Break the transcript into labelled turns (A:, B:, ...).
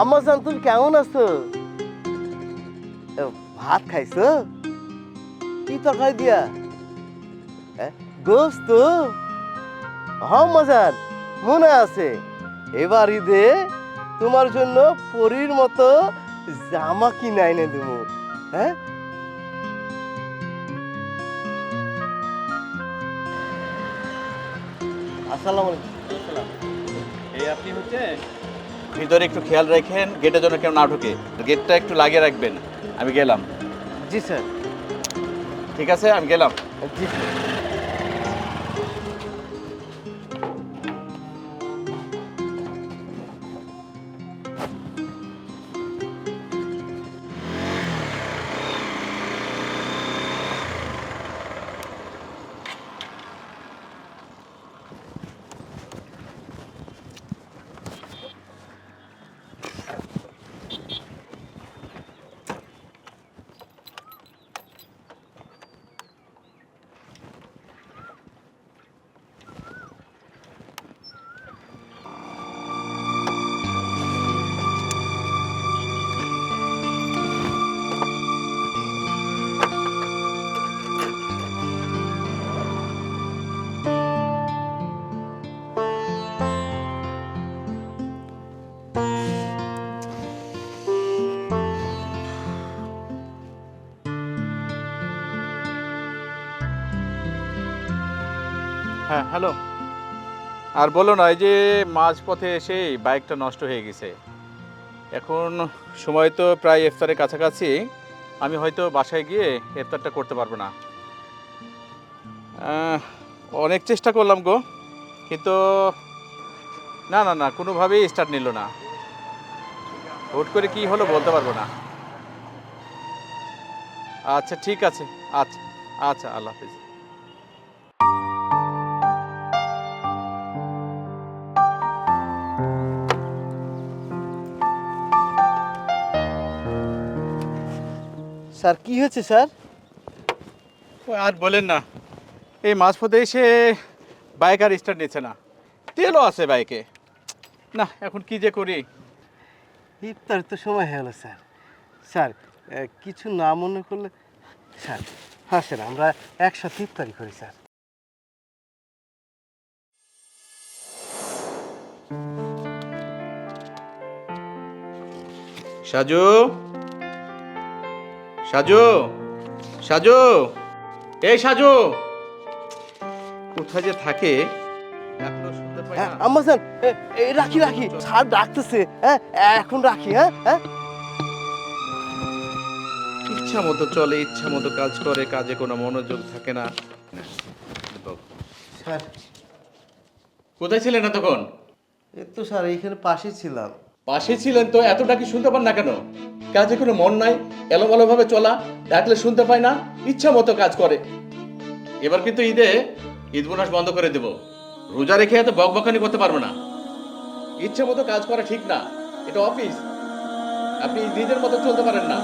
A: আম্মাজান তুমি কেমন আছো? ভাত খাইছো? কি তরকারি দিয়া? গোস্ত? আম্মাজান মনে আছে। এবার ঈদে তোমার জন্য পরীর মতো জামা কিনে এনে দেবো হ্যাঁ? আসসালামু আলাইকুম।
B: এই আপনি হচ্ছে ভিতরে একটু খেয়াল রাখেন গেটের জন্য কেউ না ঢুকে। গেটটা একটু লাগিয়ে রাখবেন। আমি গেলাম।
A: জি স্যার।
B: ঠিক আছে আমি গেলাম।
A: জি স্যার।
B: হ্যাঁ হ্যালো আর বলো না, এই যে মাঝপথে এসে বাইকটা নষ্ট হয়ে গেছে। এখন সময় তো প্রায় ইফতারের কাছাকাছি। আমি হয়তো বাসায় গিয়ে ইফতারটা করতে পারব না। অনেক চেষ্টা করলাম গো, কিন্তু না না না, কোনোভাবেই স্টার্ট নিল না। হুট করে কি হলো বলতে পারব না। আচ্ছা ঠিক আছে। আচ্ছা আচ্ছা আল্লাহ হাফিজ।
A: স্যার কি হয়েছে স্যার?
B: ও আর বলেন না এই মাঝপথে এসে বাইক আর স্টার্ট নিচ্ছে না তেলও আছে বাইকে। না এখন কি যে করি?
A: ইফতার তো সময় হয়ে গেল স্যার। স্যার কিছু না মনে করলে স্যার হ্যাঁ স্যার আমরা একসাথে ইফতারি করি স্যার।
B: সাজু? সাজু সাজু। এই সাজু। কোথায় যে থাকে
A: হ্যাঁ আম্মা স্যার এ, এ, রাখি রাখি। স্যার ডাকতেছে হ্যাঁ এখন রাখি হ্যাঁ হ্যাঁ।
B: ইচ্ছা মতো চলে ইচ্ছা মতো কাজ করে কাজে কোনো মনোযোগ থাকে না।
A: স্যার।
B: কোথায় ছিলেন এতক্ষণ?
A: এই তো স্যার এইখানে পাশে ছিলাম।
B: পাশে ছিলেন তো এতটা কি শুনতে পান না কেন? কাজে কোনো মন নাই এলোমেলো ভাবে চলা, ডাকলে শুনতে পায় না, ইচ্ছা মতো কাজ করে। এবার কিন্তু ঈদে ঈদ বোনাস বন্ধ করে দেব। রোজা রেখে এত বকবকানি করতে পারব না। ইচ্ছে মতো কাজ করা ঠিক না, এটা অফিস। আপনি নিজের মতো চলতে পারেন না।